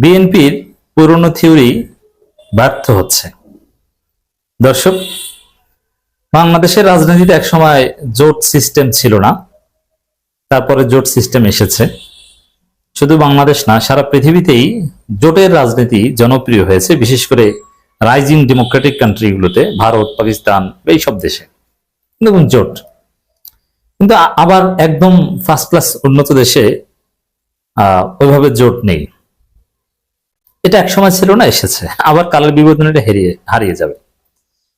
বিএনপির পুরনো থিওরি ব্যর্থ হচ্ছে। দর্শক, বাংলাদেশের রাজনীতিতে একসময় জোট সিস্টেম ছিল না। তারপরে জোট সিস্টেম এসেছে। শুধু বাংলাদেশ না, সারা পৃথিবীতেই জোটের রাজনীতি জনপ্রিয় হয়েছে, বিশেষ করে রাইজিং ডেমোক্রেটিক কান্ট্রিগুলোতে, ভারত, পাকিস্তান এই সব দেশে। দেখুন, জোট। কিন্তু আবার একদম ফার্স্ট ক্লাস উন্নত দেশে ওইভাবে জোট নেই। এটা এক সময় ছিল না, এসেছে। আবার কালের বিবর্তনে এটা হারিয়ে হারিয়ে যাবে।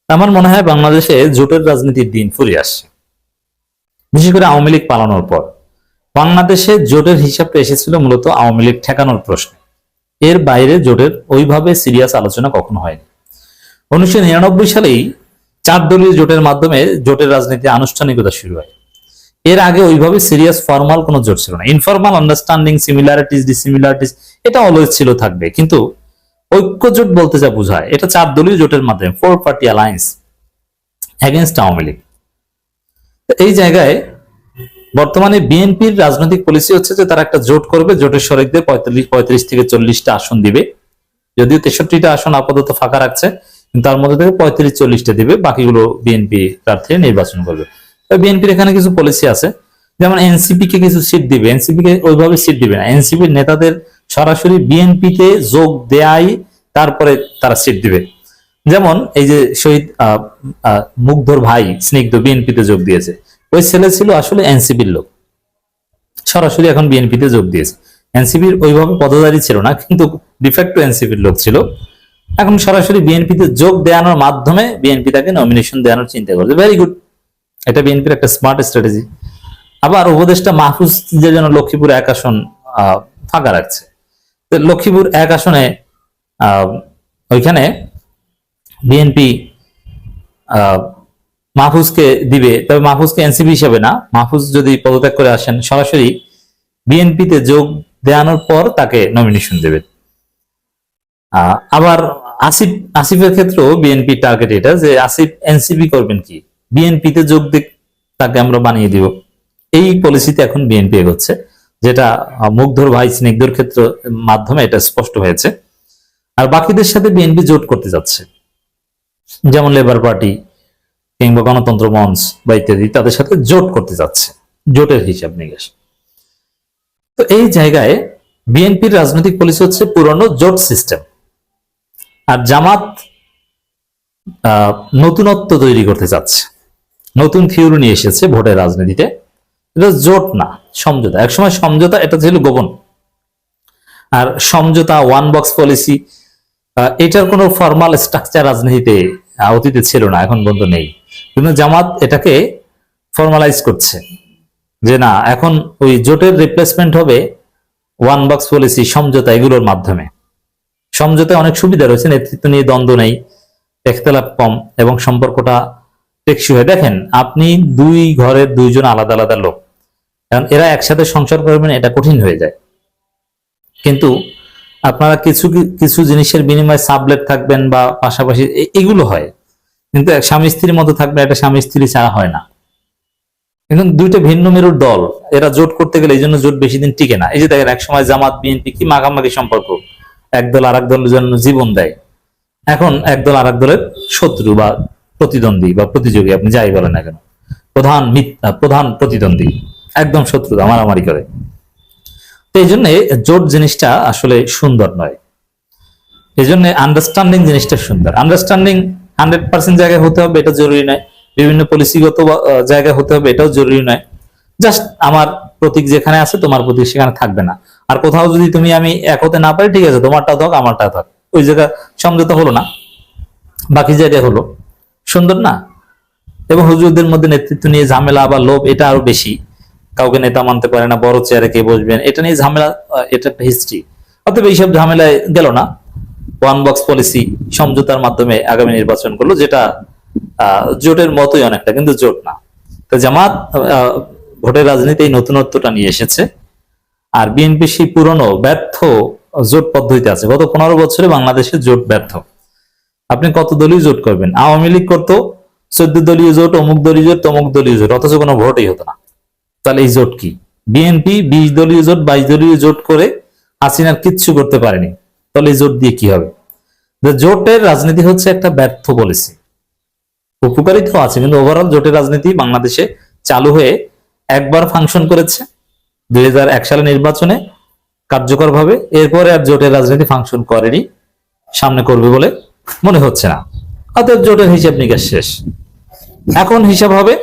আমার মনে হয় বাংলাদেশে জোটের রাজনীতির দিন ফুরিয়ে আসছে। বিশেষ করে আওয়ামী লীগ পালানোর পর। বাংলাদেশে জোটের হিসাবটা এসেছিল মূলত আওয়ামী লীগ ঠেকানোর প্রশ্নে। এর বাইরে জোটের ওইভাবে সিরিয়াস আলোচনা কখনো হয়নি। উনিশশো নিরানব্বই সালেই চার দলীয় জোটের মাধ্যমে জোটের রাজনীতি আনুষ্ঠানিকতা শুরু হয়। এর আগে ওইভাবে সিরিয়াস ফর্মাল কোনো জোট ছিল না। ইনফর্মাল আন্ডারস্ট্যান্ডিং সিমিলারিটিস ডিসিমিলারিটিস এটা অলওয়েজ ছিল, থাকবে। কিন্তু ঐক্য জোট বলতে যা বোঝায়, এটা চার দলীয় জোটের মাধ্যমে four party alliance against Awami League. এই জায়গায় বর্তমানে বিএনপির রাজনৈতিক পলিসি হচ্ছে যে তারা একটা জোট করবে, জোটের শরিকদের পঁয়তাল্লিশ, পঁয়ত্রিশ থেকে চল্লিশটা আসন দিবে। যদিও তেষট্টিটা আসন আপাতত ফাঁকা রাখছে তার মধ্যে থেকে পঁয়ত্রিশ, চল্লিশটা দিবে, বাকিগুলো বিএনপি প্রার্থী নির্বাচন করবে। বিএনপির এখানে কিছু পলিসি আছে। যেমন এনসিপি কে কিছু সিট দিবে এনসিপি কে ওইভাবে সিট দিবে না। এনসিপির নেতাদের সরাসরি বিএনপি বিএনপিতে যোগ দেয়াই তারপরে তারা সিট দিবে। যেমন এই যে শহীদ মুগ্ধর ভাই স্নিগ্ধ বিএনপিতে যোগ দিয়েছে। ওই ছেলে ছিল আসলে এনসিপির লোক। সরাসরি এখন বিএনপিতে যোগ দিয়েছে। এনসিপির ওইভাবে পদধারী ছিল না, কিন্তু ডিফেক্টো এনসিপির লোক ছিল। এখন সরাসরি বিএনপিতে যোগ দেওয়ানোর মাধ্যমে বিএনপি তাকে নমিনেশন দেওয়ানোর চিন্তা করছে। ভেরি গুড এটা বিএনপির একটা স্মার্ট স্ট্র্যাটেজি আবার উপদেষ্টা মাহফুজ যে যেন লক্ষ্মীপুর এক আসন ফাঁকা রাখছে। লক্ষ্মীপুর এক আসনে ওইখানে বিএনপি মাহফুজকে দিবে। তবে মাহফুজকে এনসিপি হিসেবে না। মাহফুজ যদি পদত্যাগ করে আসেন, সরাসরি বিএনপিতে যোগ দেওয়ানোর পর তাকে নমিনেশন দেবে। আবার আসিফ, আসিফের ক্ষেত্রেও বিএনপি টার্গেট এটা যে, আসিফ এনসিপি করবেন কি? বিএনপিতে যোগ দিক তাকে আমরা বানিয়ে দিব। এই পলিসিতে এখন বিএনপি এগোচ্ছে, যেটা মুগ্ধর ভাই, স্নিগ্ধর ক্ষেত্র মাধ্যমে এটা স্পষ্ট হয়েছে। আর বাকিদের সাথে বিএনপি জোট করতে যাচ্ছে। যেমন লেবার পার্টি কিংবা গণতন্ত্র মঞ্চ বা ইত্যাদি, তাদের সাথে জোট করতে যাচ্ছে, জোটের হিসাব নিকাশ। তো এই জায়গায় বিএনপির রাজনৈতিক পলিসি হচ্ছে পুরনো জোট সিস্টেম। আর জামাত নতুনত্ব তৈরি করতে যাচ্ছে। নতুন থিওরি নিয়ে এসেছে ভোটের রাজনীতিতে। এটা জোট না, সমঝোতা। একসময় সমঝোতা, এটা ছিল গোপন। আর সমঝোতা ওয়ান বক্স পলিসি এটার কোনো ফর্মাল স্ট্রাকচার রাজনীতিতে অতীতে ছিল না, এখন পর্যন্ত নেই। কিন্তু জামাত এটাকে ফর্মালাইজ করছে। যে না, এখন ওই জোটের রিপ্লেসমেন্ট হবে ওয়ান বক্স পলিসি সমঝোতা এগুলোর মাধ্যমে। সমঝোতায় অনেক সুবিধা রয়েছে, নেতৃত্ব নিয়ে দ্বন্দ্ব নেই, একতলাপ কম, এবং সম্পর্কটা টেকসই হয়। দেখেন, আপনি দুই ঘরের দুইজন আলাদা আলাদা লোক। কারণ এরা একসাথে সংসার করবেন এটা কঠিন হয়ে যায়। কিন্তু আপনারা কিছু কিছু জিনিসের বিনিময়ে সাবলেট থাকবেন বা পাশাপাশি এগুলো হয়। কিন্তু এক স্বামী স্ত্রীর মতো থাকবে, একটা স্বামী স্ত্রী ছাড়া হয় না। এখন দুইটা ভিন্ন মেরুর দল, এরা জোট করতে গেলে এই জন্য জোট বেশি দিন টিকে না। এই যে দেখেন, এক সময় জামাত, বিএনপি কি মাখামাখি সম্পর্ক। একদল আর দলের জন্য জীবন দেয়। এখন একদল আর দলের শত্রু বা প্রতিদ্বন্দ্বী বা প্রতিযোগী, আপনি যাই বলেন না কেন। প্রধান প্রধান প্রতিদ্বন্দ্বী, একদম শত্রু মারামারি করে। তো এই জন্য জোট জিনিসটা আসলে সুন্দর নয়। এই জন্য আন্ডারস্ট্যান্ডিং জিনিসটা সুন্দর। আন্ডারস্ট্যান্ডিং হান্ড্রেড পার্সেন্ট জায়গায় হতে হবে, এটা জরুরি নয়। বিভিন্ন পলিসিগত জায়গায় হতে হবে, এটাও জরুরি নয়। জাস্ট আমার প্রতীক যেখানে আছে, তোমার প্রতীক সেখানে থাকবে না। আর কোথাও যদি তুমি আমি এক হতে না পারি, ঠিক আছে, তোমারটা থাক আমারটা থাক ওই জায়গা সমঝোতা হলো না। বাকি জায়গায় হলো। সুন্দর না? এবং হুজুরদের মধ্যে নেতৃত্ব নিয়ে ঝামেলা বা লোভ, এটা আরও বেশি। কাউকে নেতা মানতে পারে না, বড় চেয়ারে কে বসবেন, এটা নিয়ে ঝামেলা এটা একটা হিস্ট্রি অতএব এইসব ঝামেলায় গেল না। ওয়ান বক্স পলিসি সমঝোতার মাধ্যমে আগামী নির্বাচন করল, যেটা জোটের মতোই অনেকটা, কিন্তু জোট না। তো জামাত ভোটের রাজনীতি এই নতুনত্বটা নিয়ে এসেছে। আর বিএনপি সেই পুরনো ব্যর্থ জোট পদ্ধতিতে আছে। গত পনেরো বছরে বাংলাদেশে জোট ব্যর্থ। আপনি কত দলীয় জোট করবেন? আওয়ামী লীগ করতো, চোদ্দ দলীয় জোট, অমুক দলীয় জোট, তমুক দলীয় জোট, অথচ কোনো ভোটই হতো না। তাহলে এই জোট কি? বিএনপি বিশ দলীয় জোট, বাইশ দলীয় জোট করে হাসিনার কিচ্ছু করতে পারেনি। তাহলে এই জোট দিয়ে কি হবে? জোটের রাজনীতি হচ্ছে একটা ব্যর্থ পলিসি উপকারিতাও আছে, কিন্তু ওভারঅল জোটের রাজনীতি বাংলাদেশে চালু হয়ে একবার ফাংশন করেছে, দুই হাজার এক সালে নির্বাচনে কার্যকরভাবে। এরপরে আর জোটের রাজনীতি ফাংশন করেনি, সামনে করবে বলে মনে হচ্ছে না। অতএব জোটের হিসাব নিকাশ শেষ। এখন হিসাব হবে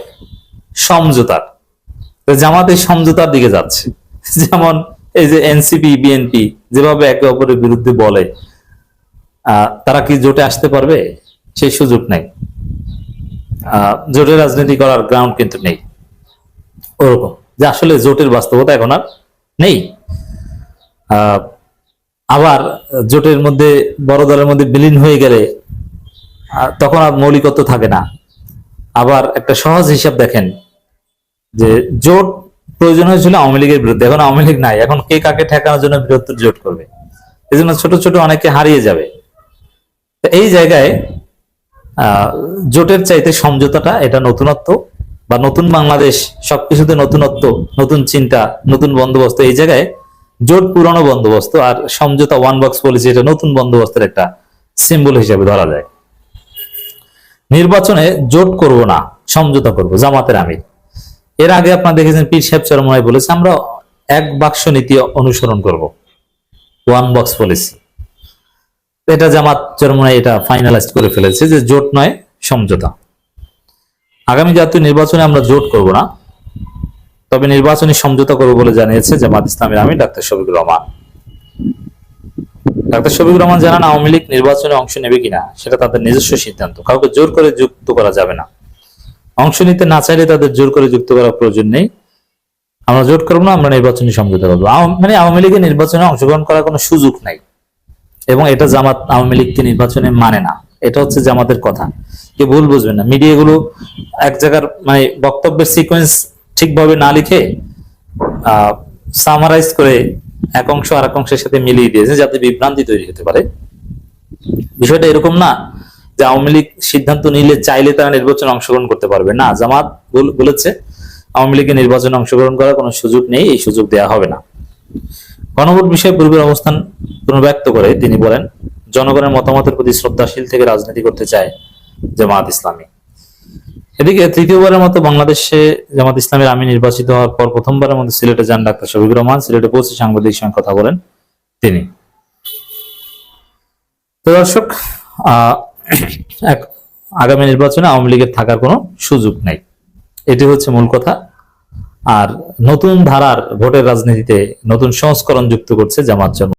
সমঝোতার। জামাত সমঝোতার দিকে যাচ্ছে। যেমন এই যে এনসিপি বিএনপি যেভাবে একে অপরের বিরুদ্ধে বলে তারা কি জোটে আসতে পারবে? সেই সুযোগ নেই। আহ, জোটে রাজনীতি করার গ্রাউন্ড কিন্তু নেই। ওরকম। যে আসলে জোটের বাস্তবতা এখন আর নেই। আবার জোটের মধ্যে, বড় দলের মধ্যে বিলীন হয়ে গেলে তখন আর মৌলিকত্ব থাকে না। আবার একটা সহজ হিসাব দেখেন, যে জোট প্রয়োজন হয়েছিল আওয়ামী লীগের বিরুদ্ধে। এখন আওয়ামী লীগ নাই। এখন কে কাকে ঠেকানোর জন্য বৃহত্তর জোট করবে? এই জন্য ছোট ছোট অনেকে হারিয়ে যাবে। এই জায়গায় জোটের চাইতে সমঝোতাটা, এটা নতুনত্ব বা নতুন বাংলাদেশ, সবকিছুতে নতুনত্ব, নতুন চিন্তা, নতুন বন্দোবস্ত, এই জায়গায় জোট পুরনো বন্দোবস্ত আর সমঝোতা ওয়ান বক্স পলিসি এটা নতুন বন্দোবস্তের একটা সিম্বল হিসেবে ধরা যায়। নির্বাচনে জোট করব না, সমঝোতা করব, জামাতের আমির। এর আগে আপনারা দেখেছেন পীর সাহেব চরমনায় বলেছে, আমরা এক বাক্স নীতি অনুসরণ করব ওয়ান বক্স পলিসি এটা জামাত চরমনায় এটা ফাইনালাইজ করে ফেলেছে যে জোট নয়, সমঝোতা। আগামী জাতীয় নির্বাচনে আমরা জোট করব না তবে নির্বাচনী সমঝোতা করব বলে জানিয়েছে জামাত ইসলামের আমির ডাক্তার শফিকুর রহমান। ডাক্তার শফিকুর রহমান জানান, আওয়ামী লীগ নির্বাচনে অংশ নেবে কিনা সেটা তাদের নিজস্ব সিদ্ধান্ত। কাউকে জোর করে যুক্ত করা যাবে না। অংশ নিতে না চাইলে তাদের জোর করে যুক্ত করার প্রয়োজন নেই। আমরা জোট করব না, আমরা নির্বাচনী সমঝোতা করব। মানে আওয়ামী লীগের নির্বাচনে অংশগ্রহণ করার কোনো সুযোগ নাই। এবং এটা জামাত আওয়ামী লীগকে নির্বাচনে মানে না। এটা হচ্ছে জামাতের কথা। কে ভুল বুঝবেন না। মিডিয়াগুলো এক জায়গার মানে বক্তব্যের সিকোয়েন্স ঠিকভাবে না লিখে সামারাইজ করে এক অংশ আর এক অংশের সাথে মিলিয়ে দিয়েছে যাতে বিভ্রান্তি তৈরি হতে পারে। বিষয়টা এরকম না যে আওয়ামী লীগ সিদ্ধান্ত নিলে চাইলে তারা নির্বাচনে অংশগ্রহণ করতে পারবে। না, জামাত বল- বলেছে আওয়ামী লীগের নির্বাচনে অংশগ্রহণ করার কোনো সুযোগ নেই, এই সুযোগ দেওয়া হবে না। গণভোট বিষয়ে পূর্বের অবস্থান পুনর্ব্যক্ত করে তিনি বলেন, জনগণের মতামতের প্রতি শ্রদ্ধাশীল থেকে রাজনীতি করতে চায় জামাত ইসলামী। এদিকে তৃতীয়বারের মতো বাংলাদেশে জামাত ইসলামের আমি নির্বাচিত হওয়ার পর প্রথমবারের মতো সিলেটে যান ডাক্তার শফিকুর রহমান। সিলেটে পৌঁছে সাংবাদিকের সঙ্গে কথা বলেন তিনি। তো দর্শক এক আগামী নির্বাচনে আওয়ামী লীগের থাকার কোনো সুযোগ নেই। এটি হচ্ছে মূল কথা। আর নতুন ধারার ভোটের রাজনীতিতে নতুন সংস্করণ যুক্ত করছে জামাত জন্ম